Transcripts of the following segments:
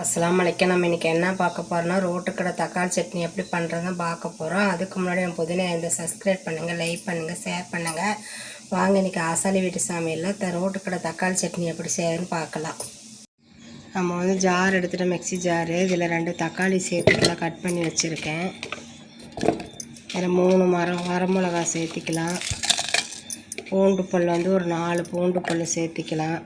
அஸ்லாம் அலைக்கும் நம்ம இன்றைக்கி என்ன பார்க்க போகிறோம்னா ரோட்டுக்கடை தக்காளி சட்னி எப்படி பண்ணுறதுன்னு பார்க்க போகிறோம் அதுக்கு முன்னாடி என் புதினா இந்த சப்ஸ்கிரைப் பண்ணுங்கள் லைக் பண்ணுங்கள் ஷேர் பண்ணுங்கள் வாங்க இன்றைக்கி ஆசாலி வீட்டு சமையலில் த ரோட்டுக்கடை தக்காளி சட்னி எப்படி செய்யறதுன்னு பார்க்கலாம். நம்ம வந்து ஜார் எடுத்துகிட்டு மிக்ஸி ஜாரு இதில் ரெண்டு தக்காளி சேர்த்துக்கலாம் கட் பண்ணி வச்சுருக்கேன். இதில் மூணு மரம் வரமிளகா சேர்த்திக்கலாம். பூண்டு பல் வந்து ஒரு நாலு பூண்டு பல் சேர்த்திக்கலாம்.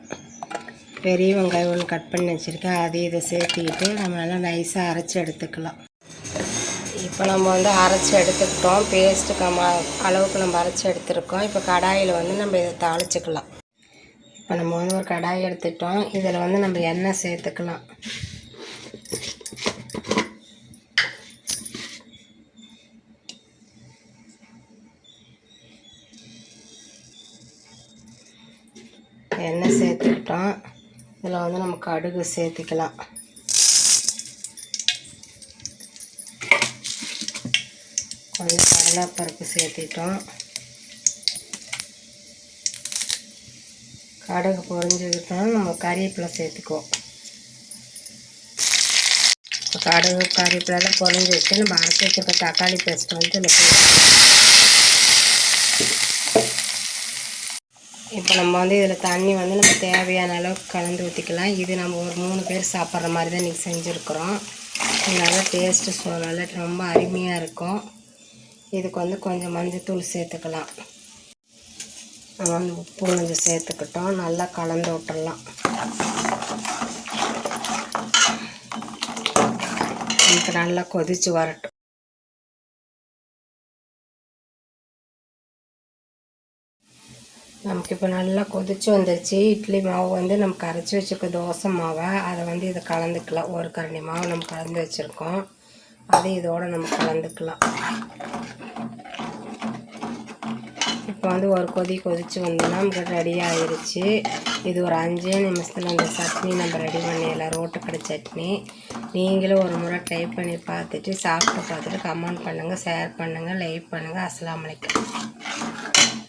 பெரிய வெங்காயம் ஒன்று கட் பண்ணி வச்சுருக்கேன். அதை இதை சேர்த்துக்கிட்டு நம்ம நல்லா நைஸாக அரைச்சி எடுத்துக்கலாம். இப்போ நம்ம வந்து அரைச்சி எடுத்துக்கிட்டோம். பேஸ்ட்டு கம்ம அளவுக்கு நம்ம அரைச்சி எடுத்துருக்கோம். இப்போ கடாயில் வந்து நம்ம இதை தாளிச்சிக்கலாம். இப்போ நம்ம வந்து ஒரு கடாய் எடுத்துட்டோம். இதில் வந்து நம்ம எண்ணெய் சேர்த்துக்கலாம். எண்ணெய் சேர்த்துக்கிட்டோம். இதில் வந்து நம்ம கடுகு சேர்த்துக்கலாம். கொஞ்சம் கடலைப்பருப்பு சேர்த்திட்டோம். கடுகு பொரிஞ்சுக்கிட்டோம் நம்ம கறிவேப்பிலை சேர்த்துக்குவோம். கடுகு கறிவேப்பிலாம் பொரிஞ்சு வச்சு நம்ம அரைச்சி வச்சுருக்க தக்காளி பேஸ்ட் வந்து இதில் இப்போ நம்ம வந்து இதில் தண்ணி வந்து நம்ம தேவையான அளவுக்கு கலந்து ஊற்றிக்கலாம் இது நம்ம ஒரு மூணு பேர் சாப்பிட்ற மாதிரி தான் இன்றைக்கி செஞ்சுருக்குறோம். நல்லா டேஸ்ட்டு ஸோ நல்லா ரொம்ப அருமையாக இருக்கும். இதுக்கு வந்து கொஞ்சம் மஞ்சத்தூள் சேர்த்துக்கலாம். நம்ம வந்து உப்பு கொஞ்சம் சேர்த்துக்கிட்டோம். நல்லா கலந்து விட்டுடலாம். இப்போ நல்லா கொதித்து வரட்டும். நமக்கு இப்போ நல்லா கொதிச்சு வந்துருச்சு. இட்லி மாவு வந்து நம்ம கரைச்சி வச்சுருக்க தோசை மாவை அதை வந்து இதை கலந்துக்கலாம். ஒரு கரண்டி மாவு நம்ம கலந்து வச்சுருக்கோம். அதை இதோடு நம்ம கலந்துக்கலாம். இப்போ வந்து ஒரு கொதி கொதிச்சு வந்தோம்னா நமக்கு ரெடி ஆயிடுச்சு இது ஒரு அஞ்சே நிமிஷத்தில் அந்த சட்னி நம்ம ரெடி பண்ணிடலாம். ரோட்டுக்கடை சட்னி. நீங்களும் ஒரு முறை ட்ரை பண்ணி பார்த்துட்டு சாப்பிட்டு பார்த்துட்டு கமெண்ட் பண்ணுங்கள் ஷேர் பண்ணுங்கள் லைக் பண்ணுங்கள் அஸ்லாம் வலைக்கம்